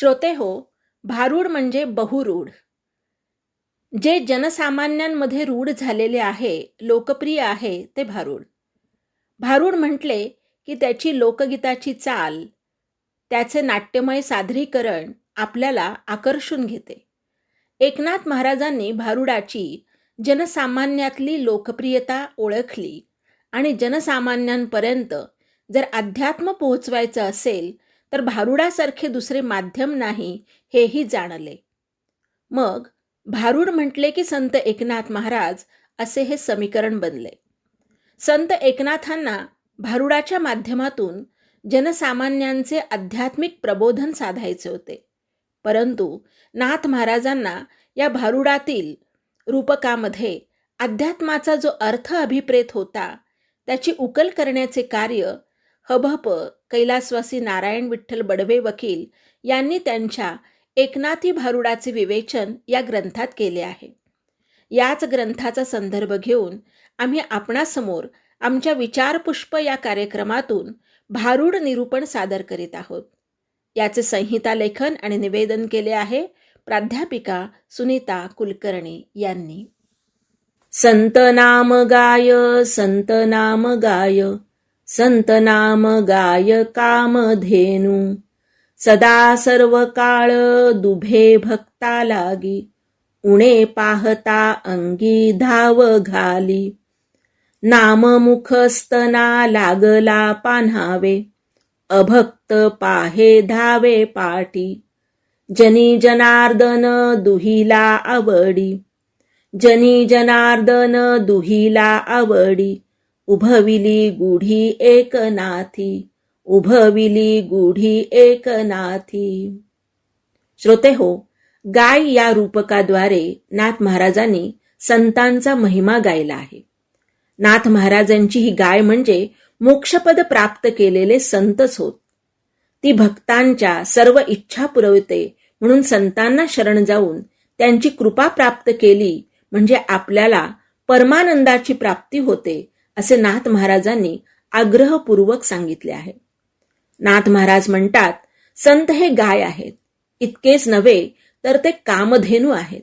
श्रोते हो भारूड म्हणजे बहुरूढ. जे जनसामान्यांमध्ये रूढ झालेले आहे लोकप्रिय आहे ते भारूड. भारूड म्हटले की त्याची लोकगीताची चाल त्याचे नाट्यमय सादरीकरण आपल्याला आकर्षून घेते. एकनाथ महाराजांनी भारुडाची जनसामान्यातली लोकप्रियता ओळखली आणि जनसामान्यांपर्यंत जर अध्यात्म पोहोचवायचं असेल तर भारुडासारखे दुसरे माध्यम नाही हेही जाणले. मग भारूड म्हटले की संत एकनाथ महाराज असे हे समीकरण बनले. संत एकनाथांना भारुडाच्या माध्यमातून जनसामान्यांचे आध्यात्मिक प्रबोधन साधायचे होते. परंतु नाथ महाराजांना या भारुडातील रूपकामध्ये अध्यात्माचा जो अर्थ अभिप्रेत होता त्याची उकल करण्याचे कार्य हभप कैलासवासी नारायण विठ्ठल बडवे वकील यांनी त्यांच्या एकनाथी भारुडाचे विवेचन या ग्रंथात केले आहे. याच ग्रंथाचा संदर्भ घेऊन आम्ही आपणासमोर आमच्या विचारपुष्प या कार्यक्रमातून भारूड निरूपण सादर करीत आहोत. याचे संहिता लेखन आणि निवेदन केले आहे प्राध्यापिका सुनीता कुलकर्णी यांनी. संत नाम गाय संत नाम गाय संत नाम गाय कामधेनू सदा सर्व काळ दुभे भक्ता लागी उणे पाहता अंगी धाव घाली। नाम मुखस्तना लागला पान्हावे अभक्त पाहे धावे पाटी। जनी जनार्दन दुहिला आवडी जनी जनार्दन दुहिला आवडी। उभविली गुढी एकनाथी उभविली गुढी एकनाथी. श्रोते हो गाय या रूपकाद्वारे नाथ महाराजांनी संतांचा महिमा गायला आहे. नाथ महाराजांची ही गाय म्हणजे मोक्षपद प्राप्त केलेले संतच होत. ती भक्तांच्या सर्व इच्छा पुरवते म्हणून संतांना शरण जाऊन त्यांची कृपा प्राप्त केली म्हणजे आपल्याला परमानंदाची प्राप्ती होते असे नाथ महाराजांनी आग्रहपूर्वक सांगितले आहे. नाथ महाराज म्हणतात संत हे गाय आहेत. इतकेच नव्हे तर ते कामधेनू आहेत.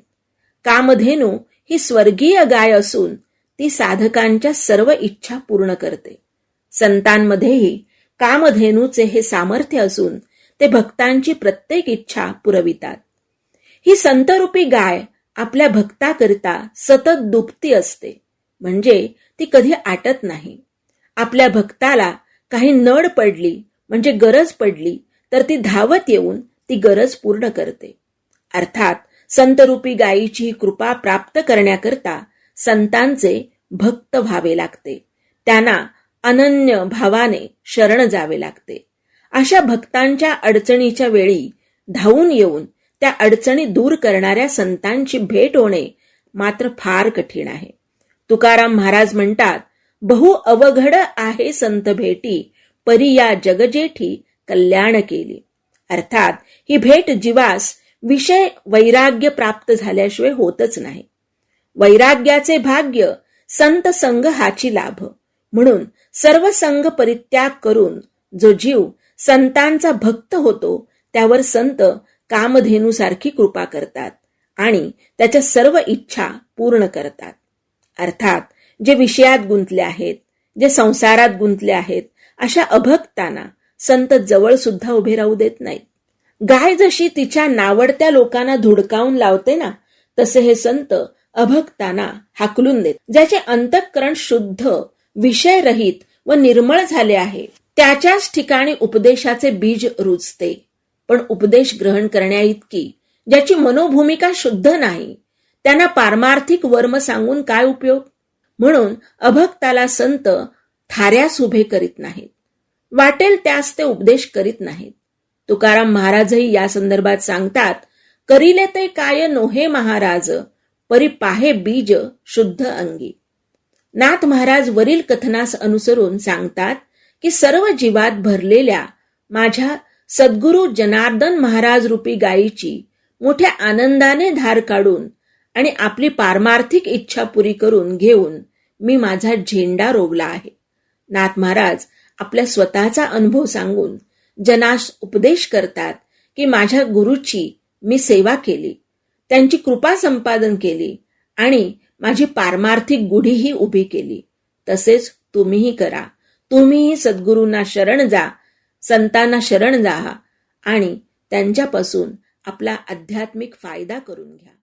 कामधेनू ही स्वर्गीय गाय असून ती साधकांच्या सर्व इच्छा पूर्ण करते. संतांमध्येही कामधेनूचे हे सामर्थ्य असून ते भक्तांची प्रत्येक इच्छा पुरवितात. ही संतरूपी गाय आपल्या भक्ताकरिता सतत दुपती असते. म्हणजे ती कधी आटत नाही. आपल्या भक्ताला काही नड पडली म्हणजे गरज पडली तर ती धावत येऊन ती गरज पूर्ण करते. अर्थात संतरूपी गायीची कृपा प्राप्त करण्याकरता संतांचे भक्त व्हावे लागते. त्यांना अनन्य भावाने शरण जावे लागते. अशा भक्तांच्या अडचणीच्या वेळी धावून येऊन त्या अडचणी दूर करणाऱ्या संतांची भेट होणे मात्र फार कठीण आहे. तुकाराम महाराज म्हणतात बहु अवघड आहे संत भेटी परी या जगजेठी कल्याण केली. अर्थात ही भेट जीवास विषय वैराग्य प्राप्त झाल्याशिवाय होतच नाही. वैराग्याचे भाग्य संत संघ हाची लाभ. म्हणून सर्व संघ परित्याग करून जो जीव संतांचा भक्त होतो त्यावर संत कामधेनूसारखी कृपा करतात आणि त्याच्या सर्व इच्छा पूर्ण करतात. अर्थात जे विषयात गुंतले आहेत जे संसारात गुंतले आहेत अशा अभक्तांना संत जवळ सुद्धा उभे राहू देत नाहीत. गाय जशी तिच्या नावडत्या लोकांना धुडकावून लावते ना तसे हे संत अभक्तांना हाकलून देत. ज्याचे अंतःकरण शुद्ध विषयरहित व निर्मळ झाले आहे त्याच्याच ठिकाणी उपदेशाचे बीज रुजते. पण उपदेश ग्रहण करण्या इतकी ज्याची मनोभूमिका शुद्ध नाही त्यांना पारमार्थिक वर्म सांगून काय उपयोग? म्हणून अभक्ताला संत थाऱ्यास उभे करीत नाहीत. वाटेल त्यास ते उपदेश करीत नाहीत. तुकाराम महाराजही या संदर्भात सांगतात करिले ते काय नोहे महाराज परी पाहे बीज शुद्ध अंगी. नाथ महाराज वरील कथनास अनुसरून सांगतात की सर्व जीवात भरलेल्या माझ्या सद्गुरु जनार्दन महाराज रूपी गायीची मोठ्या आनंदाने धार काढून आणि आपली पारमार्थिक इच्छा पुरी करून घेऊन मी माझा झेंडा रोवला आहे. नाथ महाराज आपल्या स्वतःचा अनुभव सांगून जनास उपदेश करतात की माझ्या गुरुची मी सेवा केली त्यांची कृपा संपादन केली आणि माझी पारमार्थिक गुढीही उभी केली. तसेच तुम्हीही करा. तुम्हीही सद्गुरूंना शरण जा संतांना शरण जा आणि त्यांच्यापासून आपला आध्यात्मिक फायदा करून घ्या.